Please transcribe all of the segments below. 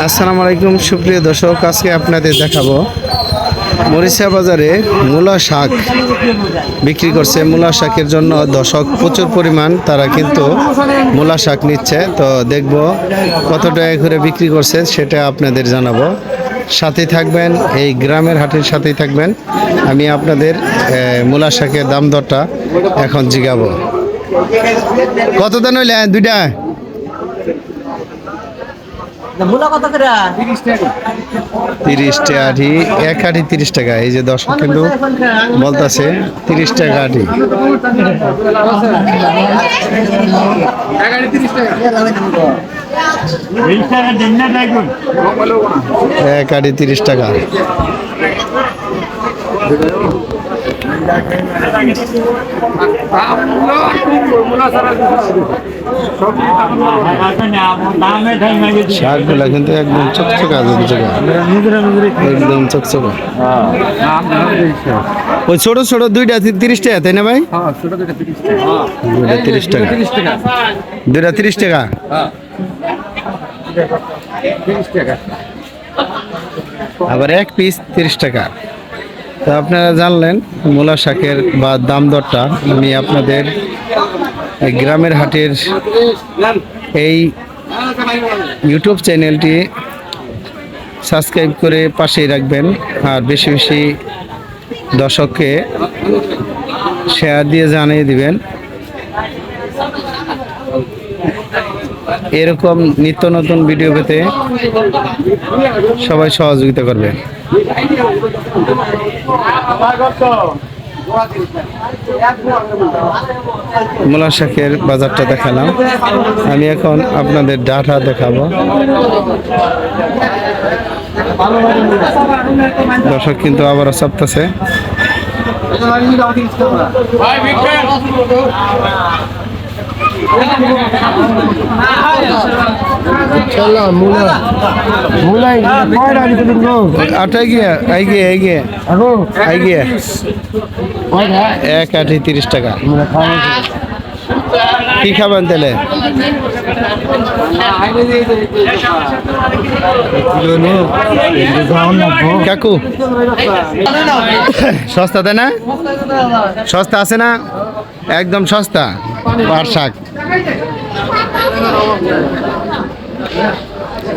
আসসালামু আলাইকুম, সুপ্রিয় দর্শক, আজকে আপনাদের দেখাবো মরিচা বাজারে মূলা শাক বিক্রি করছে। মূলা শাকের জন্য দশক প্রচুর পরিমাণ তারা কিন্তু মূলা শাক নিচ্ছে। তো দেখব কত টাকা করে বিক্রি করছে, সেটা আপনাদের জানাব। সাথে থাকবেন, এই গ্রামের হাটের সাথেই থাকবেন। আমি আপনাদের মূলা শাকের দাম দরটা এখন জিগাবো। কত দাম হইলে? দুইটা? তিরিশ টাকা আটি এক আটি তিরিশ টাকা। এই যে দর্শক কিন্তু বলতেছে তিরিশ টাকা আটি। এক আটি তিরিশ টাকা। শাকগুলা কিন্তু একদম চকচকা একদম চকচকা। ওই ছোট ছোট দুইটা তিরিশ টাকা, তাই না ভাই? দুইটা তিরিশ টাকা। দুইটা তিরিশ টাকা? আবার এক পিস তিরিশ টাকা। তো আপনারা জানলেন মূলা শাকের বা দাম দরটা। আমি আপনাদের গ্রামের হাটের এই ইউটিউব চ্যানেলটি সাবস্ক্রাইব করে পাশেই রাখবেন আর বেশি বেশি দর্শককে শেয়ার দিয়ে জানিয়ে দিবেন। এরকম নিত্য নতুন ভিডিও পেতে সবাই সহযোগিতা করবে। মূলা শাকের বাজারটা দেখালাম। আমি এখন আপনাদের ডাটা দেখাবো। দর্শক কিন্তু আটা গিয়ে আই গিয়ে আই গিয়ে। আই গিয়ে। এক আটি তিরিশ টাকা। কি খাবেন তাহলে? কাকু। সস্তা তাই না? সস্তা আছে না? একদম সস্তা। পাট শাক।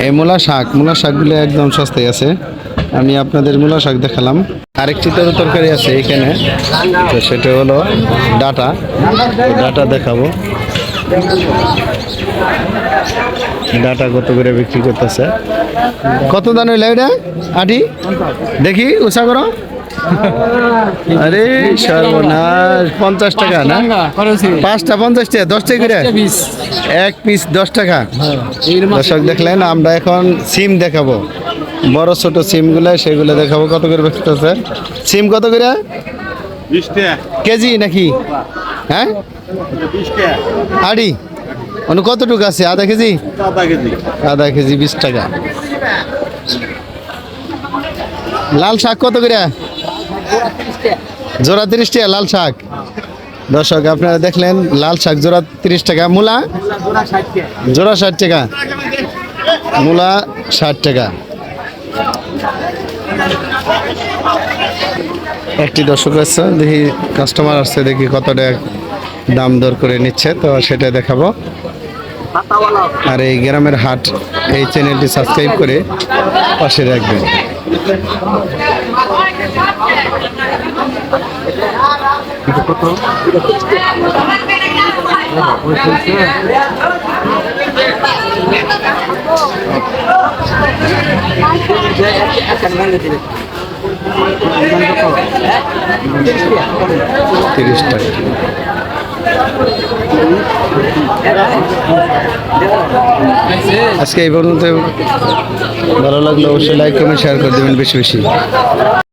এই মূলা শাক, মূলা শাকগুলো একদম সস্তায় আছে। আমি আপনাদের মূলা শাক দেখালাম। আরেকটি তরু তরকারি আছে এখানে। তো সেটা হলো ডাটা। ডাটা দেখাবো। ডাটা কত করে বিক্রি করতেছে? কত হইলে এটা? আটি? দেখি উষা করো। আরে সর্বনাশ। পঞ্চাশ টাকা না? পাঁচটা পঞ্চাশ টাকা দশ টাকা করে? এক পিস দশ টাকা। দর্শক দেখলেন আমরা এখন সিম দেখাবো। বড় ছোট সিমগুলো সেগুলো দেখাবো। কত করে করছে সিম কত করে? কেজি নাকি? হ্যাঁ? আড়ি। অনু কতটুকু আছে? আধা কেজি। আধা কেজি বিশ টাকা। লাল শাক কত করে? জোড়া তিরিশ টাকা লাল শাক। দর্শক আপনারা দেখলেন লাল শাক জোড়া তিরিশ টাকা। মূলা? জোড়া ষাট টাকা। মূলা ষাট টাকা। একটি দর্শক আসছে দেখি কাস্টমার আসছে দেখি কতটা দাম দর করে নিচ্ছে তো সেটা দেখাবো। আর এই গ্রামের হাট এই চ্যানেলটি সাবস্ক্রাইব করে পাশে রাখবেন। তিরিশ আজকে এই পর্যন্ত ভালো লাগল অবশ্যই লাইক কমেন্ট শেয়ার করে দেবেন বেশি বেশি।